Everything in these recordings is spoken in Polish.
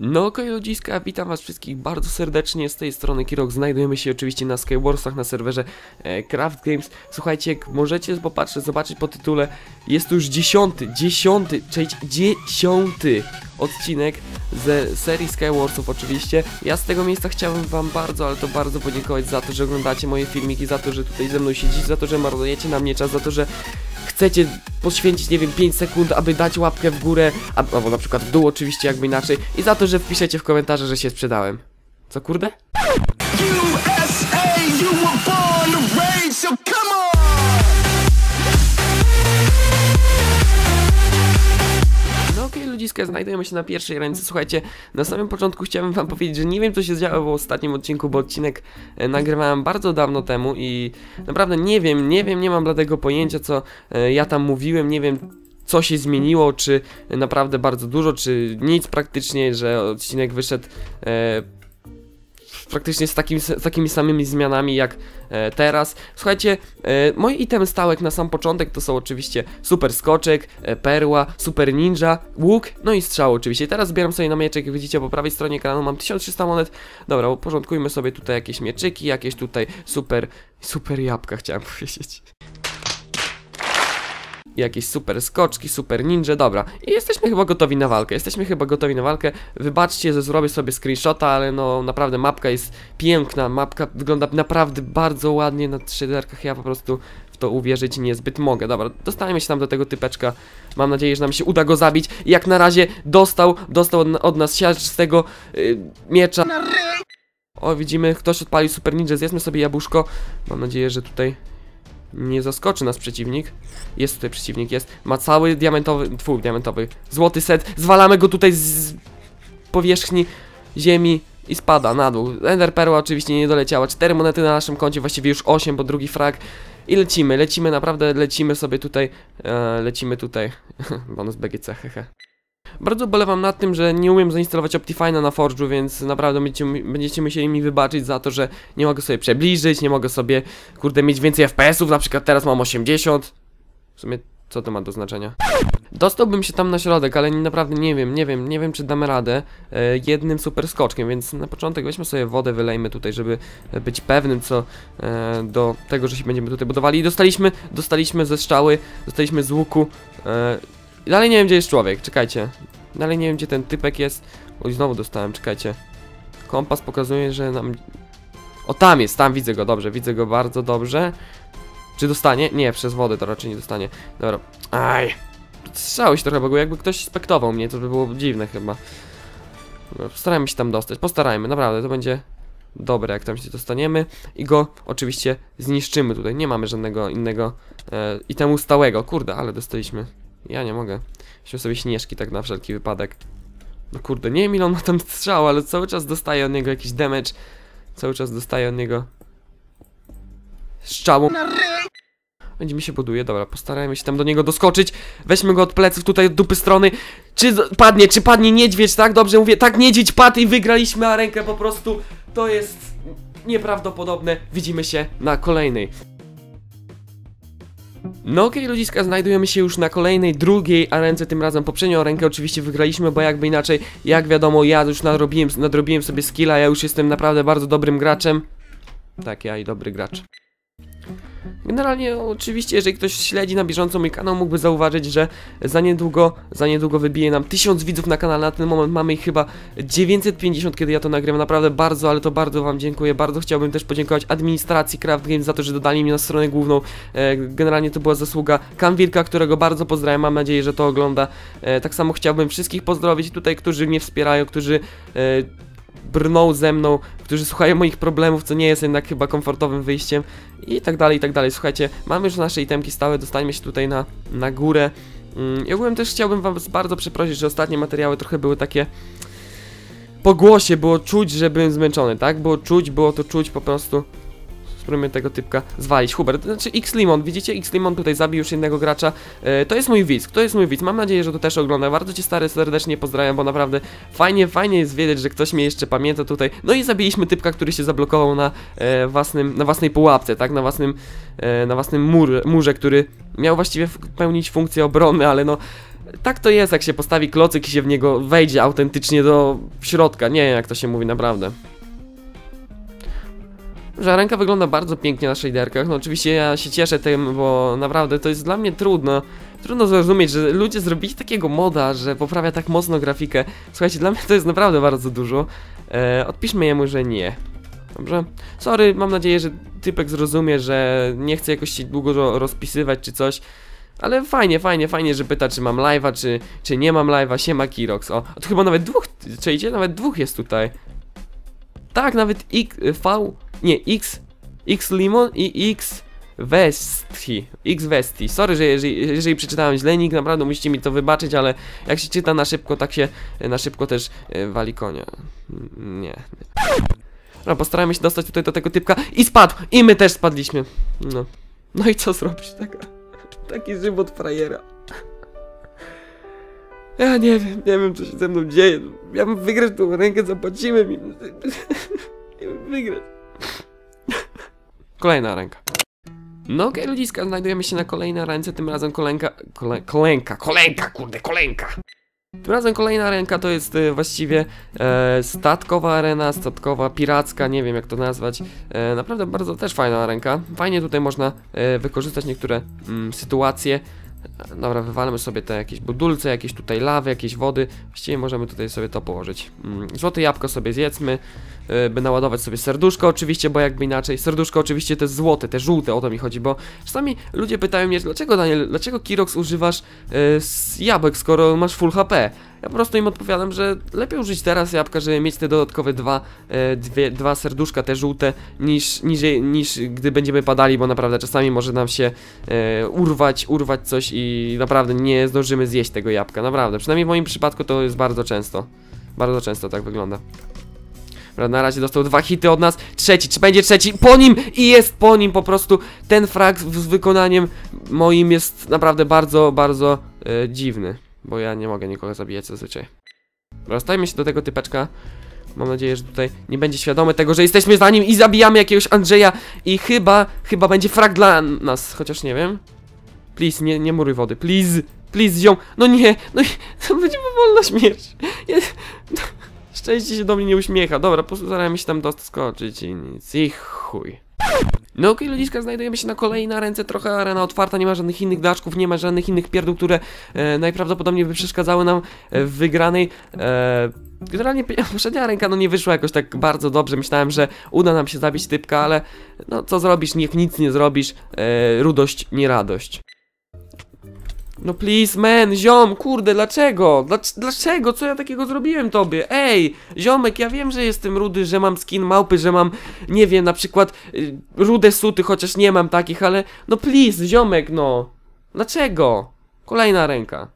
No okej ludziska, witam was wszystkich bardzo serdecznie, z tej strony Kirok, znajdujemy się oczywiście na Skywarsach na serwerze e, Craft Games. Słuchajcie, jak możecie popatrzeć, zobaczyć po tytule, jest już dziesiąty, dziesiąty, czyli dziesiąty odcinek ze serii Skywarsów oczywiście. Ja z tego miejsca chciałem wam bardzo, ale to bardzo podziękować za to, że oglądacie moje filmiki, za to, że tutaj ze mną siedzicie, za to, że marnujecie na mnie czas, za to, że chcecie poświęcić, nie wiem, 5 sekund, aby dać łapkę w górę, albo na przykład w dół oczywiście, jakby inaczej, i za to, że wpiszecie w komentarze, że się sprzedałem. Co kurde? USA, okej, ludziska, znajdujemy się na pierwszej ręce. Słuchajcie, na samym początku chciałem wam powiedzieć, że nie wiem, co się działo w ostatnim odcinku, bo odcinek e, nagrywałem bardzo dawno temu i naprawdę nie wiem, nie wiem, nie mam bladego pojęcia, co e, ja tam mówiłem, nie wiem, co się zmieniło, czy naprawdę bardzo dużo, czy nic praktycznie, że odcinek wyszedł e, praktycznie z, takim, z takimi samymi zmianami jak e, teraz. Słuchajcie, e, moje itemy stałek na sam początek to są oczywiście super skoczek, e, perła, super ninja, łuk, no i strzał oczywiście. Teraz zbieram sobie na mieczek, jak widzicie po prawej stronie ekranu mam 1300 monet. Dobra, uporządkujmy sobie tutaj jakieś mieczyki, jakieś tutaj super, super jabłka chciałem powiedzieć jakieś super skoczki, super ninja, dobra. I jesteśmy chyba gotowi na walkę, jesteśmy chyba gotowi na walkę. Wybaczcie, że zrobię sobie screenshota, ale no naprawdę mapka jest piękna, mapka wygląda naprawdę bardzo ładnie na 3D-kach, ja po prostu w to uwierzyć niezbyt mogę. Dobra, dostajemy się tam do tego typeczka, mam nadzieję, że nam się uda go zabić. Jak na razie dostał, dostał od, od nas siaczystego yy, miecza. O, widzimy, ktoś odpalił super ninja, zjedzmy sobie jabłuszko. Mam nadzieję, że tutaj nie zaskoczy nas przeciwnik. Jest tutaj przeciwnik, jest. Ma cały diamentowy, twój diamentowy, złoty set. Zwalamy go tutaj z powierzchni ziemi i spada na dół. Ender Perła oczywiście nie doleciała. Cztery monety na naszym koncie, właściwie już osiem, bo drugi frag. I lecimy, lecimy, naprawdę lecimy sobie tutaj. E, lecimy tutaj. Bonus BGC, hehe. Bardzo bolewam nad tym, że nie umiem zainstalować Optifine'a na Forge'u, więc naprawdę będziecie, będziecie musieli mi wybaczyć za to, że nie mogę sobie przybliżyć, nie mogę sobie, kurde, mieć więcej FPS-ów, na przykład teraz mam 80. W sumie, co to ma do znaczenia? Dostałbym się tam na środek, ale naprawdę nie wiem, nie wiem, nie wiem czy damy radę e, jednym super skoczkiem, więc na początek weźmy sobie wodę, wylejmy tutaj, żeby e, być pewnym co e, do tego, że się będziemy tutaj budowali. I dostaliśmy, dostaliśmy ze strzały, dostaliśmy z łuku. E, dalej nie wiem gdzie jest człowiek, czekajcie. Dalej nie wiem gdzie ten typek jest. Oj, znowu dostałem, czekajcie. Kompas pokazuje, że nam... O, tam jest, tam widzę go, dobrze, widzę go bardzo dobrze. Czy dostanie? Nie, przez wodę to raczej nie dostanie. Dobra. Aj. Strzały się trochę baguje, jakby ktoś spektował mnie, to by było dziwne chyba. Dobra, Postarajmy się tam dostać, postarajmy, naprawdę, to będzie dobre, jak tam się dostaniemy. I go oczywiście zniszczymy tutaj, nie mamy żadnego innego e, itemu stałego. Kurde, ale dostaliśmy. Ja nie mogę. Weźmy sobie śnieżki tak na wszelki wypadek. No kurde, nie wiem ile on ma tam strzał, ale cały czas dostaje od niego jakiś damage. Cały czas dostaje od niego strzału. Będzie mi się buduje, dobra, postarajmy się tam do niego doskoczyć. Weźmy go od pleców tutaj od dupy strony. Czy padnie, czy padnie niedźwiedź, tak? Dobrze mówię, tak niedźwiedź padł i wygraliśmy arenkę po prostu. To jest nieprawdopodobne. Widzimy się na kolejnej. No okej ludziska, znajdujemy się już na kolejnej, drugiej arence, tym razem poprzednią rękę oczywiście wygraliśmy, bo jakby inaczej, jak wiadomo, ja już nadrobiłem, nadrobiłem sobie skilla, ja już jestem naprawdę bardzo dobrym graczem. Tak, ja i dobry gracz. Generalnie oczywiście, jeżeli ktoś śledzi na bieżąco mój kanał, mógłby zauważyć, że za niedługo, za niedługo wybije nam 1000 widzów na kanale, na ten moment mamy ich chyba 950, kiedy ja to nagrywam, naprawdę bardzo, ale to bardzo wam dziękuję, bardzo chciałbym też podziękować administracji Craft Games za to, że dodali mnie na stronę główną, e, generalnie to była zasługa Kamwilka, którego bardzo pozdrawiam, mam nadzieję, że to ogląda, e, tak samo chciałbym wszystkich pozdrowić tutaj, którzy mnie wspierają, którzy e, brną ze mną, którzy słuchają moich problemów, co nie jest jednak chyba komfortowym wyjściem i tak dalej, i tak dalej. Słuchajcie, mamy już nasze itemki stałe, dostajemy się tutaj na, na górę. Mm, I ogółem też chciałbym wam bardzo przeprosić, że ostatnie materiały trochę były takie... Po głosie było czuć, że byłem zmęczony, tak? Było czuć, było to czuć po prostu. Spróbujmy tego typka zwalić. Hubert, znaczy X-Limon, widzicie? X-Limon tutaj zabił już jednego gracza. E, to jest mój widz, to jest mój widz. Mam nadzieję, że to też ogląda. Bardzo cię stary serdecznie pozdrawiam, bo naprawdę fajnie, fajnie jest wiedzieć, że ktoś mnie jeszcze pamięta tutaj. No i zabiliśmy typka, który się zablokował na e, własnym, na własnej pułapce, tak? Na własnym, e, na własnym mur, murze, który miał właściwie pełnić funkcję obrony, ale no tak to jest, jak się postawi klocyk i się w niego wejdzie autentycznie do środka. Nie jak to się mówi naprawdę. Że ręka wygląda bardzo pięknie na shaderkach. No oczywiście ja się cieszę tym, bo naprawdę to jest dla mnie trudno. Trudno zrozumieć, że ludzie zrobili takiego moda, że poprawia tak mocno grafikę. Słuchajcie, dla mnie to jest naprawdę bardzo dużo. E, odpiszmy jemu, że nie. Dobrze? Sorry, mam nadzieję, że typek zrozumie, że nie chcę jakoś się długo ro- rozpisywać czy coś. Ale fajnie, fajnie, fajnie, że pyta, czy mam live'a, czy, czy nie mam live'a. Siema Kirox. O, to chyba nawet dwóch, czujecie? Nawet dwóch jest tutaj. Tak, nawet X, V, nie, X, X Limon i X Westi, X Westi. Sorry, że jeżeli, jeżeli przeczytałem źle nick, naprawdę musicie mi to wybaczyć, ale jak się czyta na szybko, tak się e, na szybko też e, wali konia. Mm, Nie. No, postarajmy się dostać tutaj do tego typka i spadł! I my też spadliśmy. No. No i co zrobić? Taka, taki żywot frajera. Ja nie wiem, nie wiem co się ze mną dzieje. Ja bym wygrać tą rękę, zapłacimy mi. Nie wiem, wygrać. Kolejna ręka. No okej, ludziska, znajdujemy się na kolejnej ręce, tym razem kolenka, kole, kolenka, kolenka, kurde, kolenka. Tym razem kolejna ręka to jest e, właściwie e, statkowa arena, statkowa, piracka, nie wiem jak to nazwać. E, naprawdę bardzo też fajna ręka. Fajnie tutaj można e, wykorzystać niektóre mm, sytuacje. Dobra, wywalmy sobie te jakieś budulce, jakieś tutaj lawy, jakieś wody. Właściwie możemy tutaj sobie to położyć. Mm, Złote jabłko sobie zjedzmy, by naładować sobie serduszko oczywiście, bo jakby inaczej. Serduszko oczywiście te złote, te żółte, o to mi chodzi, bo czasami ludzie pytają mnie, dlaczego Daniel, dlaczego Kirox używasz z jabłek, skoro masz full HP? Ja po prostu im odpowiadam, że lepiej użyć teraz jabłka, żeby mieć te dodatkowe dwa, e, dwie, dwa serduszka, te żółte, niż, niż, niż gdy będziemy padali, bo naprawdę czasami może nam się e, urwać, urwać coś i naprawdę nie zdążymy zjeść tego jabłka, naprawdę. Przynajmniej w moim przypadku to jest bardzo często. Bardzo często tak wygląda. Dobra, na razie dostał dwa hity od nas. Trzeci, czy będzie trzeci? Po nim! I jest po nim po prostu. Ten frag z wykonaniem moim jest naprawdę bardzo, bardzo e, dziwny. Bo ja nie mogę nikogo zabijać zazwyczaj. Rozstajmy się do tego typeczka. Mam nadzieję, że tutaj nie będzie świadomy tego, że jesteśmy za nim i zabijamy jakiegoś Andrzeja. I chyba, chyba będzie frag dla nas, chociaż nie wiem. Please, nie, nie muruj wody, please, please, ziom. No nie, no to będzie powolna śmierć. Szczęście się do mnie nie uśmiecha. Dobra, postarajmy się tam doskoczyć i nic. I chuj. No okej, ludziska, znajdujemy się na kolejnej ręce, trochę arena otwarta, nie ma żadnych innych daszków, nie ma żadnych innych pierdół, które e, najprawdopodobniej by przeszkadzały nam e, w wygranej. E, generalnie poprzednia ręka no nie wyszła jakoś tak bardzo dobrze, myślałem, że uda nam się zabić typka, ale no co zrobisz, niech nic nie zrobisz, e, rudość, nie radość. No please, man, ziom, kurde, dlaczego? Dlac- dlaczego? Co ja takiego zrobiłem tobie? Ej, ziomek, ja wiem, że jestem rudy, że mam skin małpy, że mam, nie wiem, na przykład y, rude suty, chociaż nie mam takich, ale no please, ziomek, no. Dlaczego? Kolejna ręka.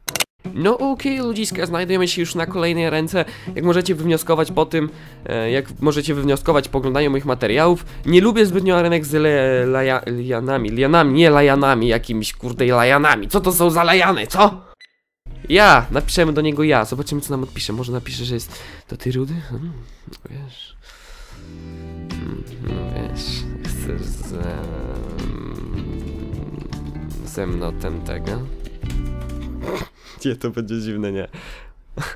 No okej, ludziska, znajdujemy się już na kolejnej ręce. Jak możecie wywnioskować po tym, e, jak możecie wywnioskować po oglądaniu moich materiałów, nie lubię zbytnio arenek z le, laja, lianami, lianami, nie lajanami, jakimiś kurde lajanami. Co to są za lajany, co? Ja, napiszemy do niego ja, zobaczymy co nam odpisze. Może napisze, że jest to ty rudy? Hmm, wiesz. Hmm, wiesz, chcesz ze, ze mną ten tego? Nie, to będzie dziwne, nie.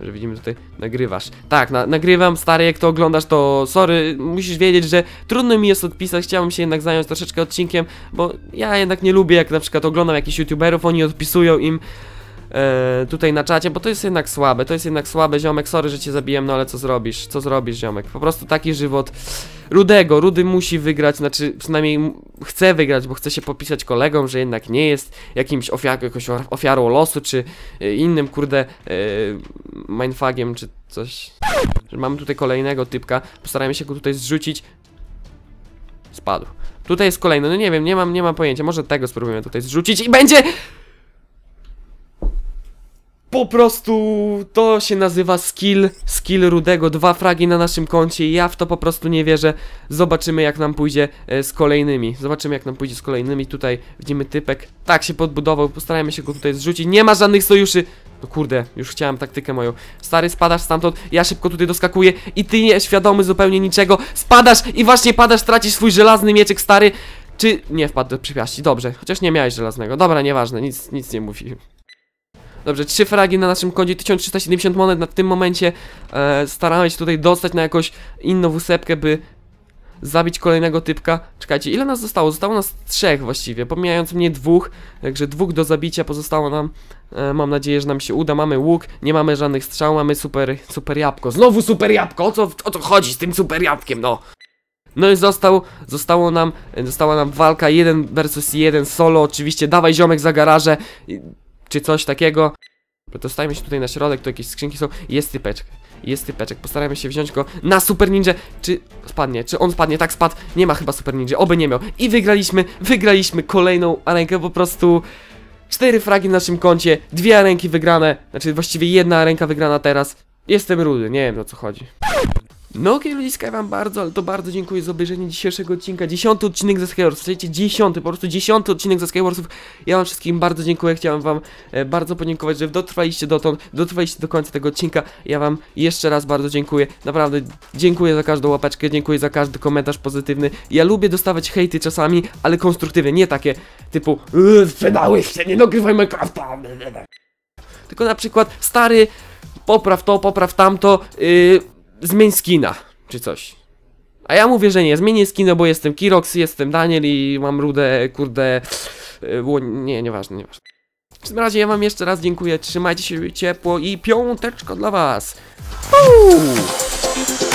Że widzimy tutaj, nagrywasz. Tak, na, nagrywam, stary, jak to oglądasz, to sorry, musisz wiedzieć, że trudno mi jest odpisać, chciałbym się jednak zająć troszeczkę odcinkiem, bo ja jednak nie lubię, jak na przykład oglądam jakichś youtuberów, oni odpisują im e, tutaj na czacie, bo to jest jednak słabe, to jest jednak słabe, ziomek, sorry, że cię zabiłem, no ale co zrobisz, co zrobisz, ziomek, po prostu taki żywot Rudego, Rudy musi wygrać, znaczy przynajmniej chce wygrać, bo chce się popisać kolegom, że jednak nie jest jakimś ofiar jakąś ofiarą losu, czy e, innym, kurde, e, mindfagiem, czy coś. Mamy tutaj kolejnego typka, postarajmy się go tutaj zrzucić. Spadł. Tutaj jest kolejny, no nie wiem, nie mam, nie mam pojęcia, może tego spróbujemy tutaj zrzucić i będzie... Po prostu to się nazywa skill, skill Rudego, dwa fragi na naszym koncie ja w to po prostu nie wierzę. Zobaczymy jak nam pójdzie e, z kolejnymi, zobaczymy jak nam pójdzie z kolejnymi, tutaj widzimy typek, tak się podbudował, postarajmy się go tutaj zrzucić, nie ma żadnych sojuszy. No kurde, już chciałem taktykę moją. Stary, spadasz stamtąd, ja szybko tutaj doskakuję i ty nie świadomy zupełnie niczego, spadasz i właśnie padasz, tracisz swój żelazny mieczek, stary. Czy nie wpadł do przepaści, dobrze, chociaż nie miałeś żelaznego, dobra, nieważne, nic, nic nie mówi. Dobrze, trzy fragi na naszym koncie, 1370 monet na tym momencie. E, staramy się tutaj dostać na jakąś inną wysepkę, by zabić kolejnego typka. Czekajcie, ile nas zostało? Zostało nas trzech właściwie, pomijając mnie dwóch, także dwóch do zabicia pozostało nam. E, mam nadzieję, że nam się uda. Mamy łuk, nie mamy żadnych strzał, mamy super, super jabłko. Znowu super jabłko! O co, o co chodzi z tym super jabłkiem, no? No i został, zostało nam, została nam walka 1 versus 1 solo, oczywiście, dawaj ziomek za garaże, czy coś takiego. Dostajmy się tutaj na środek, tu jakieś skrzynki są, jest typeczek, jest typeczek, postarajmy się wziąć go na Super Ninja, czy spadnie, czy on spadnie, tak spadł, nie ma chyba Super Ninja, oby nie miał. I wygraliśmy, wygraliśmy kolejną arenkę, po prostu... Cztery fragi na naszym koncie, dwie arenki wygrane, znaczy właściwie jedna arenka wygrana teraz. Jestem rudy, nie wiem o co chodzi. No okej ludziska, ja wam bardzo, ale to bardzo dziękuję za obejrzenie dzisiejszego odcinka. Dziesiąty odcinek ze Skywarsów, słuchajcie, dziesiąty, po prostu dziesiąty odcinek ze Skywarsów. Ja wam wszystkim bardzo dziękuję, chciałem wam e, bardzo podziękować, że dotrwaliście dotąd, dotrwaliście do końca tego odcinka. Ja wam jeszcze raz bardzo dziękuję, naprawdę dziękuję za każdą łapeczkę, dziękuję za każdy komentarz pozytywny. Ja lubię dostawać hejty czasami, ale konstruktywne, nie takie typu "Yy, sprzedałeś się, nie nagrywaj Minecrafta. Tylko na przykład, stary, popraw to, popraw tamto, yy, zmień skina, czy coś. A ja mówię, że nie, zmienię skina, bo jestem Kirox, jestem Daniel i mam rudę, kurde, yy, ło- nie, nieważne, nieważne. W każdym razie ja wam jeszcze raz dziękuję, trzymajcie się ciepło i piąteczko dla was. Uuu.